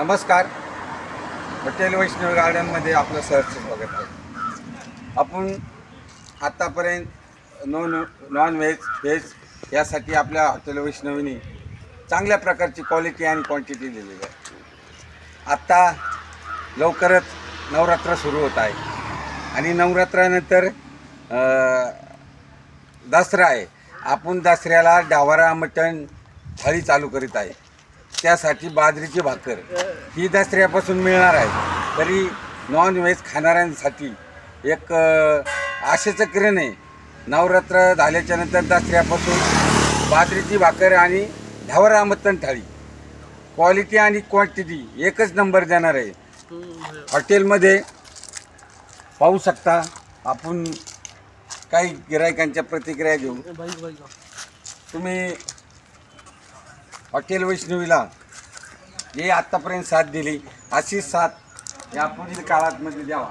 नमस्कार. हॉटेल वैष्णव गार्डनमध्ये आपलं सहर्ष स्वागत आहे. आपण आत्तापर्यंत नॉन नॉन व्हेज व्हेज यासाठी आपल्या हॉटेल वैष्णवीने चांगल्या प्रकारची क्वालिटी आणि क्वांटिटी दिलेली आहे. आत्ता लवकरच नवरात्र सुरू होत आहे. आणि नवरात्रानंतर दसरा आहे. आपण दसऱ्याला डावारा मटण थाळी चालू करीत आहे. त्यासाठी बाजरीची भाकर ही दसऱ्यापासून मिळणार आहे. तरी नॉन व्हेज खाणाऱ्यांसाठी एक आशेचं किरण आहे. नवरात्र झाल्याच्यानंतर दसऱ्यापासून बाजरीची भाकर आणि मटण थाळी. क्वालिटी आणि क्वांटिटी एकच नंबर देणार आहे. हॉटेलमध्ये पाहू शकता आपण काही गिरायकांच्या प्रतिक्रिया घेऊ. तुम्ही हॉटेल वैष्णवीला जे आत्तापर्यंत साथ दिली. अशी साथ या पुढील काळात मध्ये द्यावा.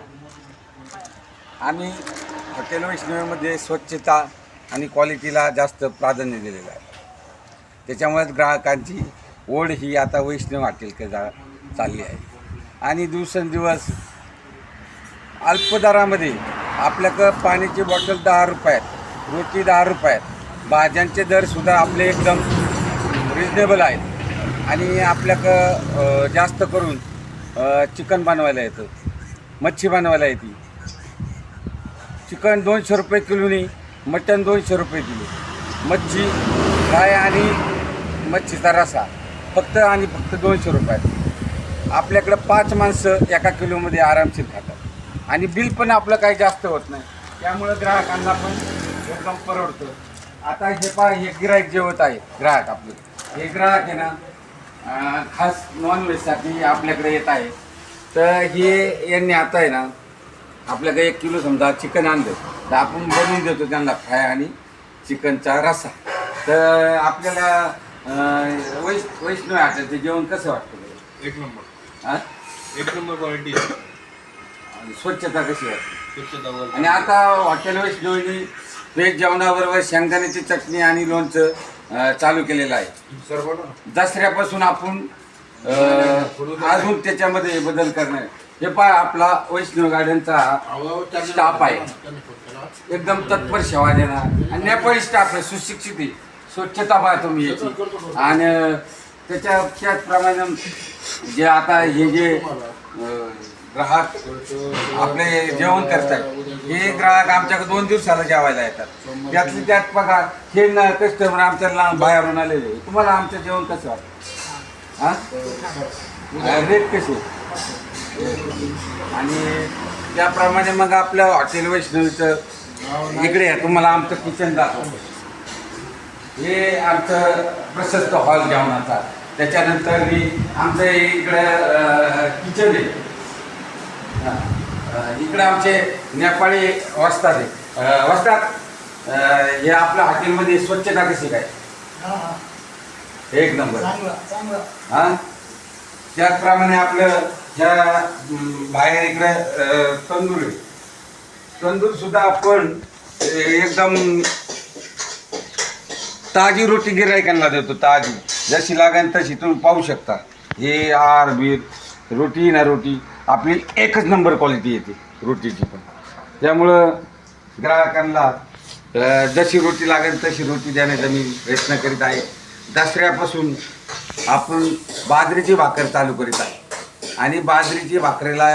आम्ही हॉटेल वैष्णवीमध्ये स्वच्छता आणि क्वालिटीला जास्त प्राधान्य दिलेलं आहे. त्याच्यामुळेच ग्राहकांची ओढ ही आता वैष्णव हॉटेलकडे जा चालली आहे. आणि दिवसेंदिवस अल्पदरामध्ये आपल्याकडं पाण्याची बॉटल दहा रुपयात रोटी दहा रुपयात भाज्यांचे दरसुद्धा आपले एकदम रिजनेबल आहेत. आणि आपल्याकडं जास्त करून चिकन बनवायला येतं. मच्छी बनवायला येते. चिकन दोनशे रुपये किलोनी मटन दोनशे रुपये किलो. मच्छी फ्राय आणि मच्छीचा रसा. फक्त आणि फक्त दोनशे रुपयात. आपल्याकडं पाच माणसं एका किलोमध्ये आरामशीर खातात. आणि बिल पण आपलं काही जास्त होत नाही. त्यामुळं ग्राहकांना पण एकदम परवडतं. आता हे पा हे गिराईक जेवत आहे ग्राहक आपले. हे ग्राहक आहे ना अं, खास नॉनव्हेजसाठी आपल्याकडे येत आहे. तर हे यांनी आता आहे ना आपल्याकडे एक किलो समजा चिकन आणलं. तर आपण बनवून देतो त्यांना फ्राय आणि चिकनचा रस्सा तर आपल्याला अं, वैश वैष्णव हॉटेलचं जेवण कसं वाटतं बरं? एक नंबर. हा? एक नंबर क्वालिटी आणि स्वच्छता कशी वाटते? स्वच्छता आणि आता हॉटेल वैष्णवीने व्हेज जेवणाबरोबर शेंगदाण्याची चटणी आणि लोणचं चालू केलेलं आहे. दसऱ्यापासून आपण अजून त्याच्यामध्ये बदल करणार. हे पहा आपला वैष्णव गार्डनचा स्टाफ आहे. एकदम तत्पर सेवा देणार. आणि नेपाळी स्टाफ आहे सुशिक्षित आहे. स्वच्छता पहा तुम्ही याची. आणि त्याच्या त्याचप्रमाणे जे आता हे जे ग्राहक आपले जेवण करतात. हे ग्राहक आमच्याकडे दोन दिवसाला जेवायला येतात. त्यातली त्यात बघा हे न कस्टमर आमच्या बाहेरून आलेले तुम्हाला आमचं जेवण कसं वाटतं? हा? रेट कसे आणि त्याप्रमाणे मग आपलं हॉटेल वैष्णवीचं इकडे तुम्हाला आमचं किचन दाखवतो. हे आमचं प्रशस्त हॉल जेवणाचा. त्याच्यानंतर मी आमचं इकडं किचन आहे. इकडं आमचे नेपाळी वस्तात आहे वस्तात हे आपल्या हॉटेलमध्ये स्वच्छता कशी काय? एक नंबर. हा? त्याचप्रमाणे आपलं ह्या अं, बाहेर इकडे तंदूर आहे. तंदूर सुद्धा आपण एकदम ताजी रोटी गिरायकांना देतो ताजी. जशी लागेल तशी तुम्ही पाहू शकता. हे आर बीर रोटी ना रोटी. आपली एकच नंबर क्वालिटी येते रोटीची पण. त्यामुळं ग्राहकांना जशी रोटी लागेल तशी रोटी देण्याचा मी प्रयत्न करीत आहे. दसऱ्यापासून आपण बाजरीची भाकर चालू करीत आहे. आणि बाजरीची भाकरीला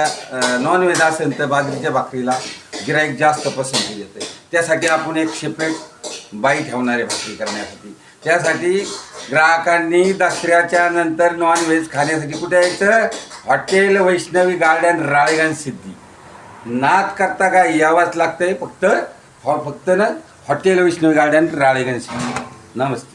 नॉनव्हेज असेल तर बाजरीच्या भाकरीला गिराईक जास्त पसंती देते त्यासाठी आपण एक सेपरेट बाई ठेवणारे भाकरी करण्यासाठी. त्यासाठी ग्राहकांनी दसऱ्याच्या नंतर नॉनव्हेज खाण्यासाठी कुठे यायचं? Hotel Vaishnavi garden Ralegan Siddhi. नाद करता काय? यावंच लागतंय फक्त फक्त ना हॉटेल वैष्णवी गार्डन राळेगण सिद्धी. नमस्ते.